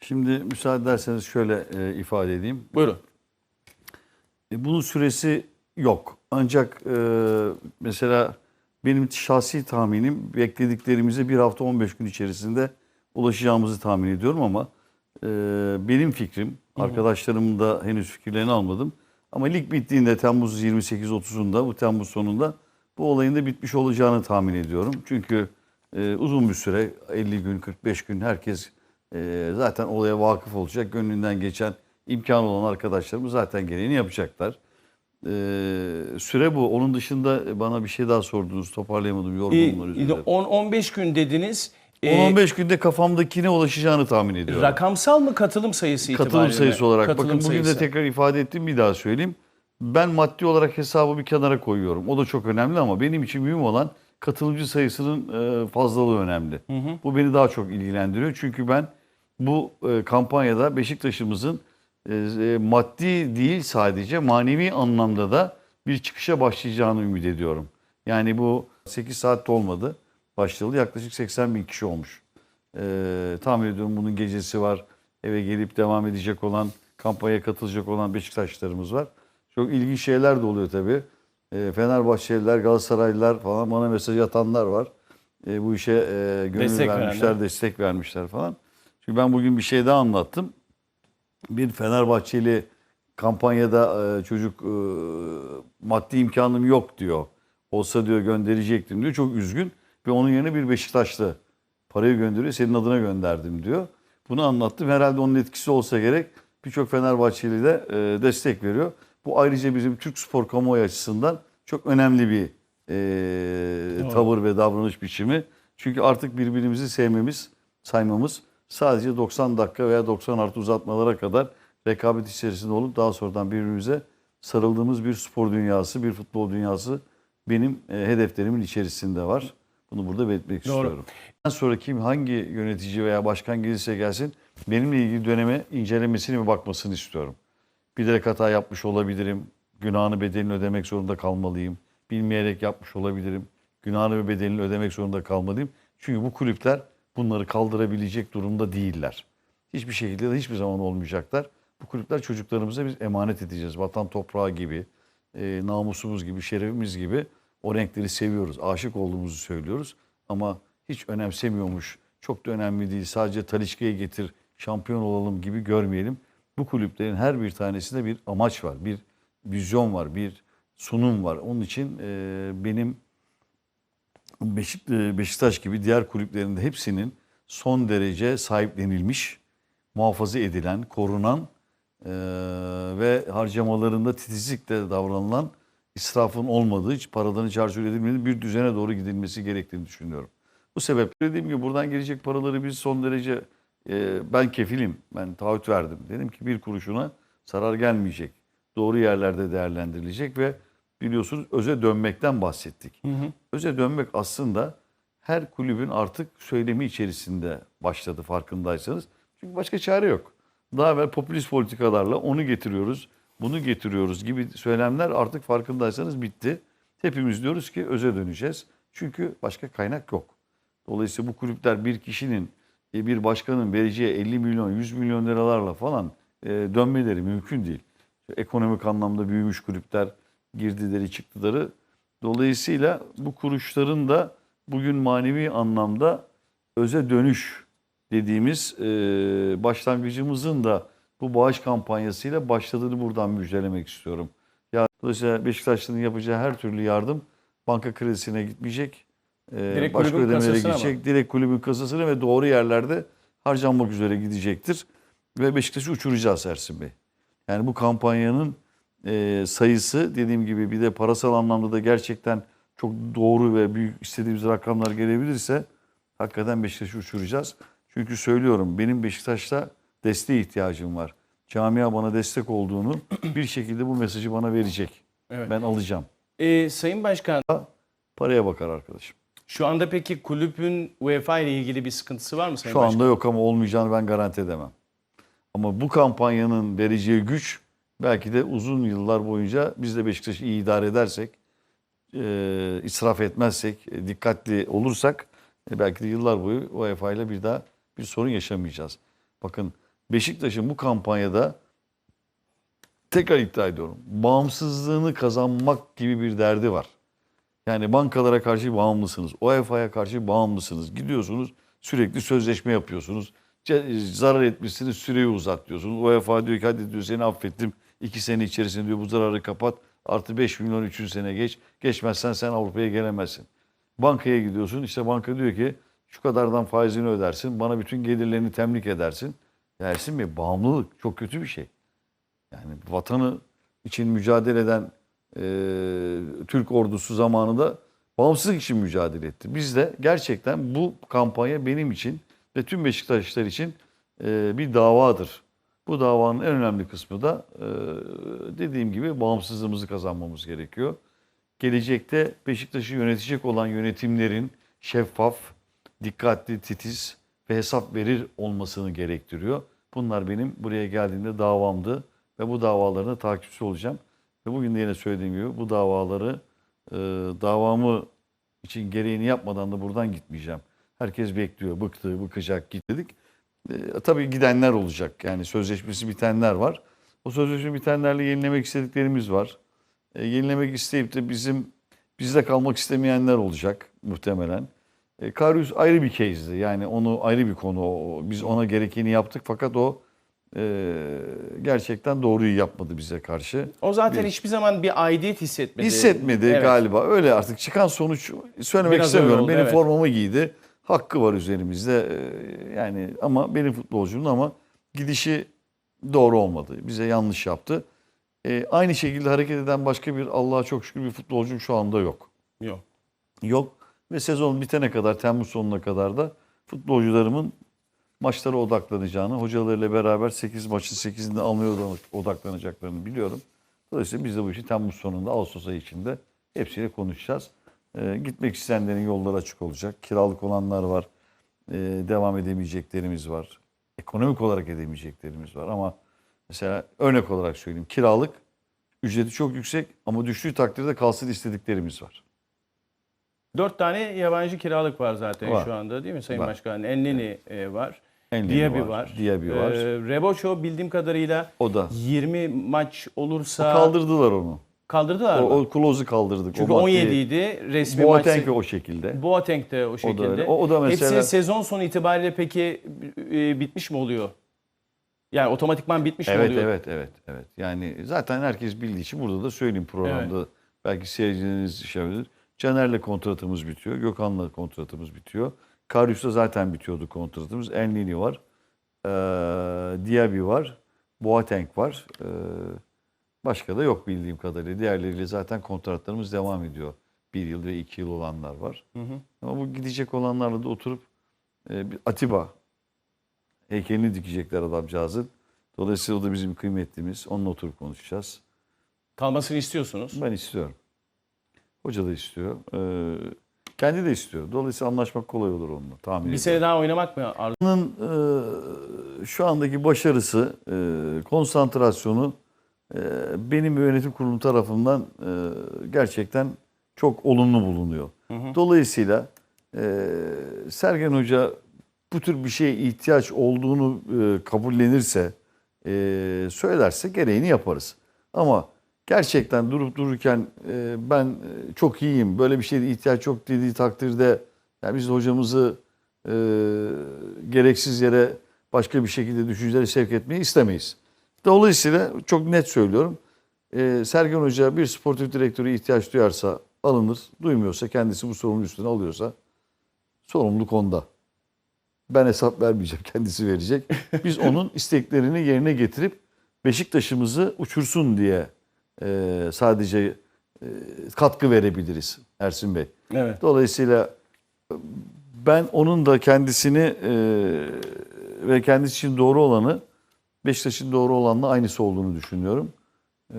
Şimdi müsaade ederseniz şöyle e, ifade edeyim. Buyurun. E, bunun süresi yok. Ancak e, mesela benim şahsi tahminim beklediklerimize bir hafta 15 gün içerisinde ulaşacağımızı tahmin ediyorum ama e, benim fikrim, arkadaşlarımın da henüz fikirlerini almadım. Ama lig bittiğinde Temmuz 28-30'unda, bu Temmuz sonunda bu olayın da bitmiş olacağını tahmin ediyorum. Çünkü e, uzun bir süre, 50 gün, 45 gün herkes e, zaten olaya vakıf olacak. Gönlünden geçen imkan olan arkadaşlarımız zaten gereğini yapacaklar. E, süre bu. Onun dışında bana bir şey daha sordunuz. Toparlayamadım Ee, yorgunluğumlar üzerinde. 10-15 gün dediniz. Ee, 10-15 günde kafamdakine ulaşacağını tahmin ediyorum. rakamsal mı katılım sayısı itibariyle? Katılım sayısı olarak. Katılım Bakın bugün de sayısı. tekrar ifade ettim bir daha söyleyeyim. Ben maddi olarak hesabı bir kenara koyuyorum. O da çok önemli ama benim için mühim olan katılımcı sayısının e, fazlalığı önemli. Bu beni daha çok ilgilendiriyor. Çünkü ben bu e, kampanyada Beşiktaş'ımızın e, e, maddi değil sadece manevi anlamda da bir çıkışa başlayacağını ümit ediyorum. Yani bu 8 saatte olmadı. Başlayalı yaklaşık 80 bin kişi olmuş. Ee, tahmin ediyorum bunun gecesi var. Eve gelip devam edecek olan, kampanyaya katılacak olan Beşiktaşlarımız var. Çok ilginç şeyler de oluyor tabii. Ee, Fenerbahçeliler, Galatasaraylılar falan bana mesaj atanlar var. Bu işe e, gönül Destek vermişler, verenler. destek vermişler falan. Çünkü ben bugün bir şey daha anlattım. Bir Fenerbahçeli kampanyada e, çocuk e, maddi imkanım yok diyor. Olsa diyor gönderecektim diyor. Çok üzgün. Ve onun yerine bir Beşiktaşlı parayı gönderiyor. Senin adına gönderdim diyor. Bunu anlattım. Herhalde onun etkisi olsa gerek. Birçok Fenerbahçeli de e, destek veriyor. Bu ayrıca bizim Türk spor kamuoyu açısından çok önemli bir e, tavır ve davranış biçimi. Çünkü artık birbirimizi sevmemiz, saymamız sadece 90 dakika veya 90 artı uzatmalara kadar rekabet içerisinde olup daha sonradan birbirimize sarıldığımız bir spor dünyası, bir futbol dünyası benim e, hedeflerimin içerisinde var. Bunu burada belirtmek Doğru. istiyorum. Bundan sonra kim hangi yönetici veya başkan gelirse gelsin benimle ilgili döneme incelemesini ve bakmasını istiyorum. Bilerek hata yapmış olabilirim. Günahını bedelini ödemek zorunda kalmalıyım. Bilmeyerek yapmış olabilirim. Günahını ve bedelini ödemek zorunda kalmalıyım. Çünkü bu kulüpler bunları kaldırabilecek durumda değiller. Hiçbir şekilde de hiçbir zaman olmayacaklar. Bu kulüpler çocuklarımıza biz emanet edeceğiz. Vatan toprağı gibi, e, namusumuz gibi, şerefimiz gibi o renkleri seviyoruz. Aşık olduğumuzu söylüyoruz. Ama hiç önemsemiyormuş. Çok da önemli değil. Sadece Talişka'yı getir, şampiyon olalım gibi görmeyelim. Bu kulüplerin her bir tanesinde bir amaç var, bir vizyon var, bir sunum var. Onun için e, benim Beşik, e, Beşiktaş gibi diğer kulüplerinde hepsinin son derece sahiplenilmiş, muhafaza edilen, korunan e, ve harcamalarında titizlikle davranılan, israfın olmadığı, hiç paradan hiç harcıyor edilmediği bir düzene doğru gidilmesi gerektiğini düşünüyorum. Bu sebeple dediğim gibi buradan gelecek paraları biz son derece e, ben kefilim, ben taahhüt verdim. Dedim ki bir kuruşuna zarar gelmeyecek. Doğru yerlerde değerlendirilecek ve biliyorsunuz öze dönmekten bahsettik. Öze dönmek aslında her kulübün artık söylemi içerisinde başladı farkındaysanız. Çünkü başka çare yok. Daha evvel popülist politikalarla onu getiriyoruz, bunu getiriyoruz gibi söylemler artık farkındaysanız bitti. Hepimiz diyoruz ki öze döneceğiz. Çünkü başka kaynak yok. Dolayısıyla bu kulüpler bir kişinin, e, bir başkanın vereceği 50 milyon, 100 milyon liralarla falan e, dönmeleri mümkün değil. Ekonomik anlamda büyümüş kulüpler girdileri çıktıları. Dolayısıyla bu kuruşların da bugün manevi anlamda öze dönüş dediğimiz e, başlangıcımızın da bu bağış kampanyasıyla başladığını buradan müjdelemek istiyorum. Ya, dolayısıyla Beşiktaşlı'nın yapacağı her türlü yardım banka kredisine gitmeyecek. e, Direkt başka ödemelere gidecek. Direkt kulübün kasasına ve doğru yerlerde harcanmak üzere gidecektir. Ve Beşiktaş'ı uçuracağız Ersin Bey. Yani bu kampanyanın e, sayısı dediğim gibi bir de parasal anlamda da gerçekten çok doğru ve büyük istediğimiz rakamlar gelebilirse hakikaten Beşiktaş'ı uçuracağız. Çünkü söylüyorum benim Beşiktaş'ta desteğe ihtiyacım var. Camia bana destek olduğunu bir şekilde bu mesajı bana verecek. Evet. Ben alacağım. Ee, Sayın Başkan Paraya bakar arkadaşım. şu anda peki kulübün UEFA ile ilgili bir sıkıntısı var mı Sayın Şu Başkan? anda yok ama olmayacağını ben garanti edemem. Ama bu kampanyanın vereceği güç belki de uzun yıllar boyunca biz de Beşiktaş'ı iyi idare edersek, e, israf etmezsek, e, dikkatli olursak e, belki de yıllar boyu UEFA ile bir daha bir sorun yaşamayacağız. Bakın Beşiktaş'ın bu kampanyada tekrar iddia ediyorum. Bağımsızlığını kazanmak gibi bir derdi var. Yani bankalara karşı bağımlısınız. UEFA'ya karşı bağımlısınız. Gidiyorsunuz sürekli sözleşme yapıyorsunuz. Zarar etmişsiniz süreyi uzat diyorsunuz. UEFA diyor ki hadi diyor seni affettim. İki sene içerisinde diyor bu zararı kapat. Artı 5 milyon 3. sene geç. Geçmezsen sen Avrupa'ya gelemezsin. Bankaya gidiyorsun. işte banka diyor ki şu kadardan faizini ödersin. Bana bütün gelirlerini temlik edersin. Dersin mi? Bağımlılık çok kötü bir şey. Yani vatanı için mücadele eden e, Türk ordusu zamanında bağımsızlık için mücadele etti. Biz de gerçekten bu kampanya benim için ve tüm Beşiktaşlılar için e, bir davadır. Bu davanın en önemli kısmı da e, dediğim gibi bağımsızlığımızı kazanmamız gerekiyor. Gelecekte Beşiktaş'ı yönetecek olan yönetimlerin şeffaf, dikkatli, titiz ve hesap verir olmasını gerektiriyor. Bunlar benim buraya geldiğimde davamdı ve bu davaların da takipçisi olacağım. Ve bugün de yine söylediğim gibi bu davaları e, davamı için gereğini yapmadan da buradan gitmeyeceğim. Herkes bekliyor, bıktı, bıkacak, git dedik. E, tabii gidenler olacak. Yani sözleşmesi bitenler var. O sözleşme bitenlerle yenilemek istediklerimiz var. E, yenilemek isteyip de bizim bizde kalmak istemeyenler olacak muhtemelen. E, Karius ayrı bir case'di. Yani onu ayrı bir konu. Biz ona gerekeni yaptık fakat o e, gerçekten doğruyu yapmadı bize karşı. O zaten Bir- hiçbir zaman bir aidiyet hissetmedi. Hissetmedi Evet. galiba. Öyle artık çıkan sonuç söylemek Biraz istemiyorum. oldu, benim evet. formamı giydi. Hakkı var üzerimizde. Ee, Yani ama benim futbolcumun ama gidişi doğru olmadı. Bize yanlış yaptı. Ee, aynı şekilde hareket eden başka bir Allah'a çok şükür bir futbolcum şu anda yok. Yok. Yok. Ve sezon bitene kadar Temmuz sonuna kadar da futbolcularımın maçlara odaklanacağını, hocalarıyla beraber 8 maçın 8'inde almaya odak- odaklanacaklarını biliyorum. Dolayısıyla biz de bu işi Temmuz sonunda, Ağustos ayı içinde hepsiyle konuşacağız. Ee, gitmek isteyenlerin yolları açık olacak. Kiralık olanlar var. Ee, devam edemeyeceklerimiz var. Ekonomik olarak edemeyeceklerimiz var ama mesela örnek olarak söyleyeyim. Kiralık ücreti çok yüksek ama düştüğü takdirde kalsın istediklerimiz var. Dört tane yabancı kiralık var zaten Var. şu anda değil mi Sayın Var. Başkan? Enneni e, var. Enlemi Diaby var, var. Diaby var. Ee, Reboço bildiğim kadarıyla O da. 20 maç olursa Kaldırdılar onu. Kaldırdılar O, mı? o klozu kaldırdık. Çünkü o maddeyi. 17 idi resmi Boateng maç. o şekilde. Boateng de o şekilde. öyle. O- o da mesela- Hepsi sezon sonu itibariyle peki e, bitmiş mi oluyor? Yani otomatikman bitmiş mi Evet oluyor? evet evet evet. Yani zaten herkes bildiği için burada da söyleyeyim programda. Belki seyircileriniz şey yapabilir. Caner'le kontratımız bitiyor. Gökhan'la kontratımız bitiyor. Karius'la zaten bitiyordu kontratımız. Enlini var. Ee, Diaby var. Boateng var. Ee, başka da yok bildiğim kadarıyla. Diğerleriyle zaten kontratlarımız devam ediyor. Bir yıl ve iki yıl olanlar var. Hı hı. Ama bu gidecek olanlarla da oturup e, bir Atiba heykelini dikecekler adamcağızın. Dolayısıyla o da bizim kıymetlimiz. Onunla oturup konuşacağız. Kalmasını istiyorsunuz. Ben istiyorum. Hoca da istiyor. Ee, kendi de istiyor. Dolayısıyla anlaşmak kolay olur onunla. Tahmin Bir ediyorum. sene daha oynamak mı arzu? Onun e, şu andaki başarısı, e, konsantrasyonu benim yönetim kurulu tarafından e, gerçekten çok olumlu bulunuyor. Dolayısıyla e, Sergen Hoca bu tür bir şeye ihtiyaç olduğunu e, kabullenirse, söylerse gereğini yaparız. Ama gerçekten durup dururken ben çok iyiyim, böyle bir şeye ihtiyaç yok dediği takdirde yani biz hocamızı gereksiz yere başka bir şekilde düşüncelere sevk etmeyi istemeyiz. Dolayısıyla çok net söylüyorum. E, Sergen Hoca bir sportif direktörü ihtiyaç duyarsa alınır. Duymuyorsa kendisi bu sorumluluğu üstüne alıyorsa sorumluluk onda. Ben hesap vermeyeceğim. Kendisi verecek. Biz onun isteklerini yerine getirip Beşiktaş'ımızı uçursun diye e, sadece e, katkı verebiliriz Ersin Bey. Evet. Dolayısıyla ben onun da kendisini e, ve kendisi için doğru olanı Beşiktaş'ın doğru olanla aynısı olduğunu düşünüyorum. E,